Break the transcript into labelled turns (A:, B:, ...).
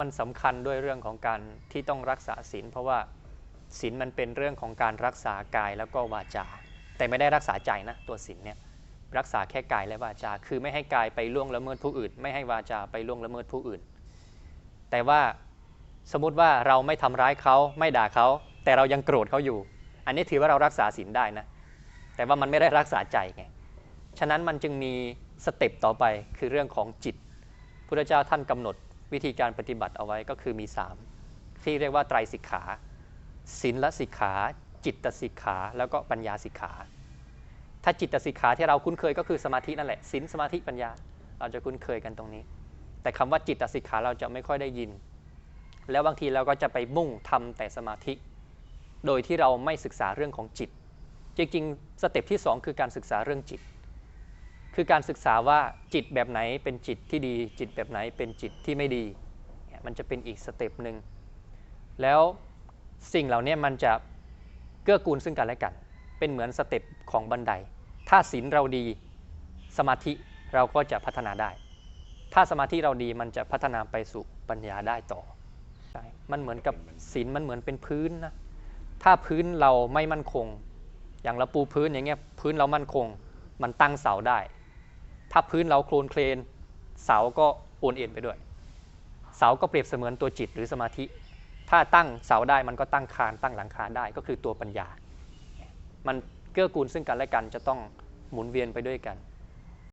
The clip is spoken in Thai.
A: มันสำคัญด้วยเรื่องของการที่ต้องรักษาศีลเพราะว่าศีลมันเป็นเรื่องของการรักษากายแล้วก็วาจา แต่ไม่ได้รักษาใจนะตัวศีลเนี่ยรักษาแค่กายและวาจา คือไม่ให้กายไปล่วงละเมิดผู้อื่น ไม่ให้วาจาไปล่วงละเมิดผู้อื่น แต่ว่าสมมติว่าเราไม่ทำร้ายเขาไม่ด่าเขา แต่เรายังโกรธเขาอยู่ อันนี้ถือว่าเรารักษาศีลได้นะ แต่ว่ามันไม่ได้รักษาใจไงฉะนั้นมันจึงมีสเต็ปต่อไปคือเรื่องของจิตพุทธเจ้าท่านกำหนด วิธีการปฏิบัติเอาไว้ก็คือมี 3 ที่เรียกว่าไตรสิกขาศีลสิกขา จิตสิกขา แล้วก็ปัญญาสิกขา ถ้าจิตสิกขาที่เราคุ้นเคยก็คือสมาธินั่นแหละศีลสมาธิปัญญา เราจะคุ้นเคยกันตรงนี้ แต่คำว่าจิตสิกขาเราจะไม่ค่อยได้ยิน แล้วบางทีเราก็จะไปมุ่งทำแต่สมาธิ โดยที่เราไม่ศึกษาเรื่องของจิต จริงๆ สเต็ปที่ 2 คือการศึกษาเรื่องจิต คือการศึกษาว่าจิตแบบไหนเป็นจิตที่ดี จิตแบบไหนเป็นจิตที่ไม่ดี มันจะเป็นอีกสเต็ปหนึ่งแล้วสิ่งเหล่านี้มันจะเกื้อกูลซึ่งกันและกัน เป็นเหมือนสเต็ปของบันได ถ้าศีลเราดีสมาธิเราก็จะพัฒนาได้ ถ้าสมาธิเราดีมันจะพัฒนาไปสู่ปัญญาได้ต่อใช่มันเหมือนกับศีลมันเหมือนเป็นพื้นนะถ้าพื้นเราไม่มั่นคง อย่างเราปูพื้นอย่างเงี้ยพื้นเรามั่นคง มันตั้งเสาได้ ถ้าพื้นเราโคลนเคลน เสาก็โอนเอ็นไปด้วย เสาก็เปรียบเสมือนตัวจิตหรือสมาธิ ถ้าตั้งเสาได้มันก็ตั้งคานตั้งหลังคาได้ก็คือตัวปัญญา มันเกื้อกูลซึ่งกันและกันจะต้องหมุนเวียนไปด้วยกัน